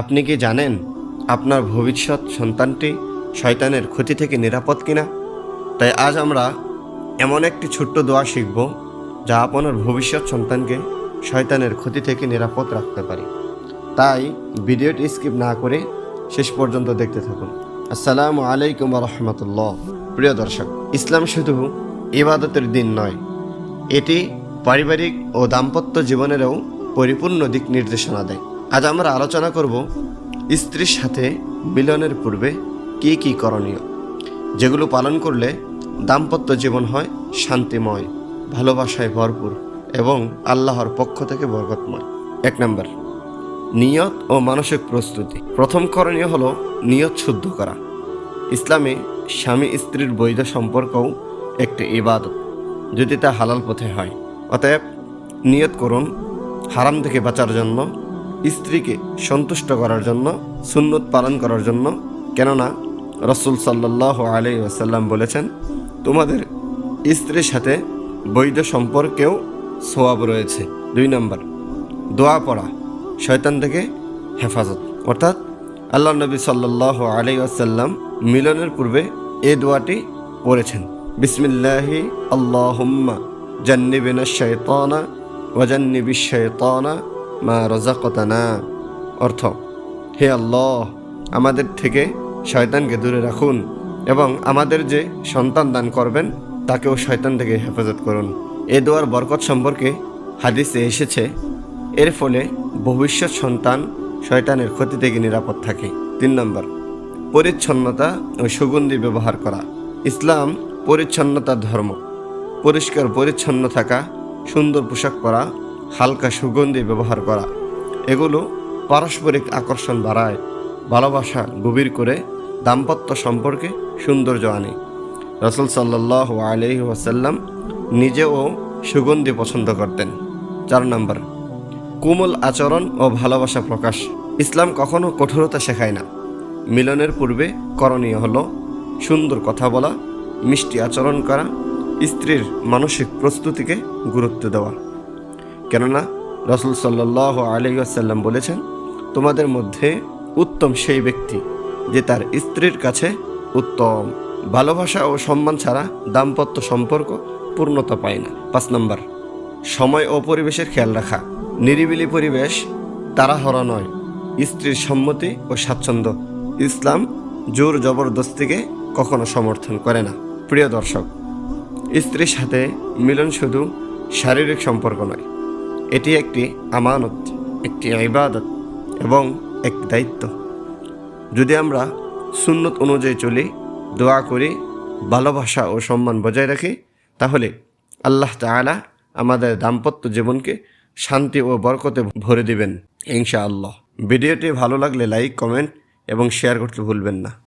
আপনি কি জানেন আপনার ভবিষ্যৎ সন্তানটি শয়তানের ক্ষতি থেকে নিরাপদ কিনা? তাই আজ আমরা এমন একটি ছোট্ট দোয়া শিখব যা আপনার ভবিষ্যৎ সন্তানকে শয়তানের ক্ষতি থেকে নিরাপদ রাখতে পারে। তাই ভিডিওটি স্কিপ না করে শেষ পর্যন্ত দেখতে থাকুন। আসসালামু আলাইকুম রহমতুল্লাহ। প্রিয় দর্শক, ইসলাম শুধু ইবাদতের দিন নয়, এটি পারিবারিক ও দাম্পত্য জীবনেরও পরিপূর্ণ দিক নির্দেশনা দেয়। আজ আমরা আলোচনা করব স্ত্রীর সাথে মিলনের পূর্বে কী কী করণীয়, যেগুলো পালন করলে দাম্পত্য জীবন হয় শান্তিময়, ভালোবাসায় ভরপুর এবং আল্লাহর পক্ষ থেকে বরকতময়। এক নম্বর, নিয়ত ও মানসিক প্রস্তুতি। প্রথম করণীয় হলো নিয়ত শুদ্ধ করা। ইসলামে স্বামী স্ত্রীর বৈধ সম্পর্কও একটি ইবাদত, যদি তা হালাল পথে হয়। অতএব নিয়ত করুন, হারাম থেকে বাঁচার জন্য স্ত্রীকে সন্তুষ্ট করার জন্য, সুন্নত পালন করার জন্য, কেননা রসুল সাল্লাহ আলি ওসাল্লাম বলেছেন, তোমাদের স্ত্রীর সাথে বৈধ সম্পর্কেও সোয়াব রয়েছে। দুই নম্বর, দোয়া পড়া, শয়তান থেকে হেফাজত। অর্থাৎ আল্লাহ নবী সাল্লাহ আলি আসাল্লাম মিলনের পূর্বে এ দোয়াটি পড়েছেন। বিসমিল্লাহি আল্লাহুম্মা জান্নিবিনা শৈতানা ওয়াজান্নিবি শৈতানা মা রজাকতানা অর্থ, হে আল্লাহ, আমাদের থেকে শয়তানকে দূরে রাখুন এবং আমাদের যে সন্তান দান করবেন, তাকেও শয়তান থেকে হেফাজত করুন। এ দোয়ার বরকত সম্পর্কে হাদিসে এসেছে, এর ফলে ভবিষ্যৎ সন্তান শয়তানের ক্ষতি থেকে নিরাপদ থাকে। তিন নম্বর, পরিচ্ছন্নতা ও সুগন্ধি ব্যবহার করা। ইসলাম পরিচ্ছন্নতার ধর্ম। পরিষ্কার পরিচ্ছন্ন থাকা, সুন্দর পোশাক পরা হালকা সুগন্ধি ব্যবহার করা। এগুলো পারস্পরিক আকর্ষণ বাড়ায়, ভালোবাসা গভীর করে, দাম্পত্য সম্পর্কে সৌন্দর্য আনে। রসুল সাল্লাহ আলহি ওয়াসাল্লাম নিজেও সুগন্ধি পছন্দ করতেন। চার নম্বর, কোমল আচরণ ও ভালোবাসা প্রকাশ। ইসলাম কখনো কঠোরতা শেখায় না। মিলনের পূর্বে করণীয় হল সুন্দর কথা বলা, মিষ্টি আচরণ করা, স্ত্রীর মানসিক প্রস্তুতিকে গুরুত্ব দেওয়া। কেননা রসুল সাল্লাহ আসাল্লাম বলেছেন, তোমাদের মধ্যে উত্তম সেই ব্যক্তি যে তার স্ত্রীর কাছে উত্তম। ভালোবাসা ও সম্মান ছাড়া দাম্পত্য সম্পর্ক পূর্ণতা পায় না। পাঁচ নম্বর, সময় ও পরিবেশের খেয়াল রাখা। নিরিবিলি পরিবেশ তাড়াহড়া নয়। স্ত্রীর সম্মতি ও স্বাচ্ছন্দ্য। ইসলাম জোর জবরদস্তিকে কখনো সমর্থন করে না। প্রিয় দর্শক, স্ত্রীর সাথে মিলন শুধু শারীরিক সম্পর্ক নয় এটি একটি আমানত, একটি ইবাদত এবং এক দায়িত্ব। যদি আমরা সুন্নত অনুযায়ী চলি, দোয়া করি, ভালোবাসা ও সম্মান বজায় রাখি, তাহলে আল্লাহ তাআলা আমাদের দাম্পত্য জীবনকে শান্তি ও বরকতে ভরে দিবেন ইনশা আল্লাহ ভিডিওটি ভালো লাগলে লাইক, কমেন্ট এবং শেয়ার করতে ভুলবেন না।